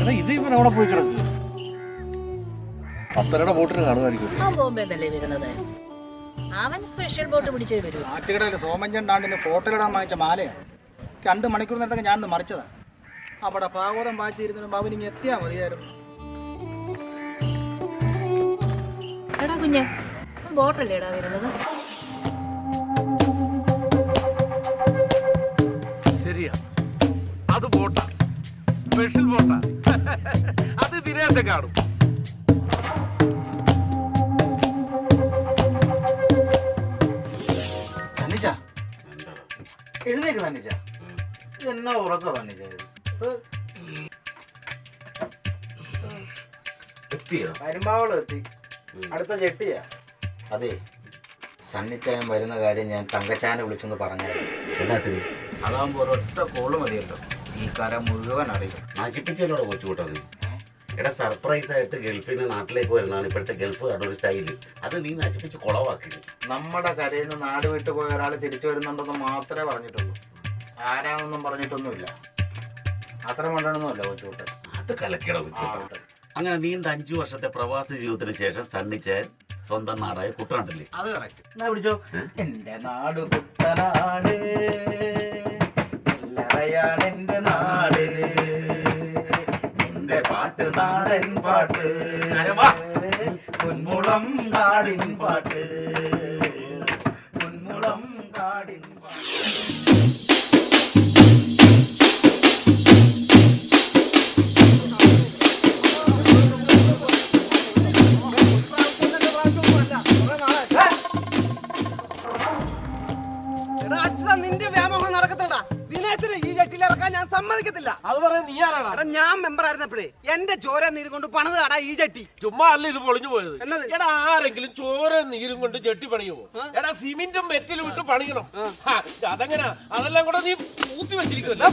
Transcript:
എടാ ഇത് ഇവൻ അവിടെ പോയി കിടക്കുക പത്തരയുടെ ബോട്ടിന് കാണുമായിരിക്കും. ആ ബോംബെ എന്നല്ലേ വരുന്നത്? അവൻ സ്പെഷ്യൽ ബോട്ട് പിടിച്ചേ വരൂ. ആറ്റുകടയിൽ സോമഞ്ചൻ ഡാണ്ടിന് ഫോട്ടോയിലിടാൻ വാങ്ങിച്ച മാലയാണ് രണ്ട് മണിക്കൂർ നേരത്തൊക്കെ ഞാൻ മറിച്ചതാ. അവിടെ ഭാഗവതം വായിച്ചിരുന്നു അവൻ ഇങ്ങനെ എത്തിയാ മതിയായിരുന്നു. എടാ കുഞ്ഞെ ബോട്ടല്ലേടാ വരുന്നത്? ശരിയാ. അത് ബോട്ടാ. സ്പെഷ്യൽ ബോട്ടാ അത് ദിനേശ കാണും. തന്നിച്ച എഴുന്നേക്ക് തന്നിച്ച ഇതെന്നാ ഉറക്കം തന്നിച്ച എത്തിയോ? കരിമ്പാവളം എത്തി. അടുത്ത ജെട്ടിയാ. അതെ. സണ്ണിച്ചായം വരുന്ന കാര്യം ഞാൻ തങ്കച്ചാനെ വിളിച്ചെന്ന് പറഞ്ഞായിരുന്നു. അതാകുമ്പോ ഒരൊറ്റ കോൾ മതിയല്ലോ. ഈ കര മുഴുവൻ അറിയാം. നശിപ്പിച്ചല്ലോ കൊച്ചുകൂട്ടത് എടാ സർപ്രൈസ് ആയിട്ട് ഗൾഫിൽ നിന്ന് നാട്ടിലേക്ക് വരുന്നതാണ് ഇപ്പോഴത്തെ ഗൾഫ് ഒരു സ്റ്റൈൽ. അത് നീ നശിപ്പിച്ച് കുളവാക്കി. നമ്മുടെ കരയിൽ നിന്ന് നാട് വിട്ടു പോയ ഒരാൾ തിരിച്ചു വരുന്നുണ്ടെന്ന് മാത്രമേ പറഞ്ഞിട്ടുള്ളൂ. ആരാണെന്നൊന്നും പറഞ്ഞിട്ടൊന്നുമില്ല. അത്ര മണ്ടണമെന്നല്ല കൊച്ചുകൂട്ടൻ അത് കലക്കിട കൊച്ചുകൂട്ട അങ്ങനെ നീണ്ട അഞ്ചു വർഷത്തെ പ്രവാസി ജീവിതത്തിന് ശേഷം സണ്ണിച്ച സ്വന്തം നാടായ കുട്ടനാട്ടില്ലേ അത് കറക്റ്റ് എന്നാ പിടിച്ചോ? എന്റെ നാട് കുട്ടനാട്. എന്റെ നാട് എന്റെ പാട്ട് നാടൻ പാട്ട്. പൊന്മുളം കാടിൻ പാട്ട്. പൊന്മുളം കാടിൻ നിന്റെ സമ്മതിക്കത്തില്ല. അത് പറയാൻ നീ ആരാടാ? എടാ ഞാൻ മെമ്പർ ആയിരുന്നപ്പോഴേ എന്റെ ചോര നീര് കൊണ്ട് പണിത് കാടാ ഈ ചട്ടി ചുമ്മാ അല്ല ഇത് പൊളിഞ്ഞു പോയത്. എന്നത്? എടാ ആരെങ്കിലും ചോര നീരും കൊണ്ട് ചെട്ടി പണിയുമോ? എടാ സിമെന്റും മെറ്റലും ഇട്ട് പണിയണം. ഹാ, അതെങ്ങനാ അതെല്ലാം കൂടെ നീ ഊത്തി വെച്ചിരിക്കുമല്ലോ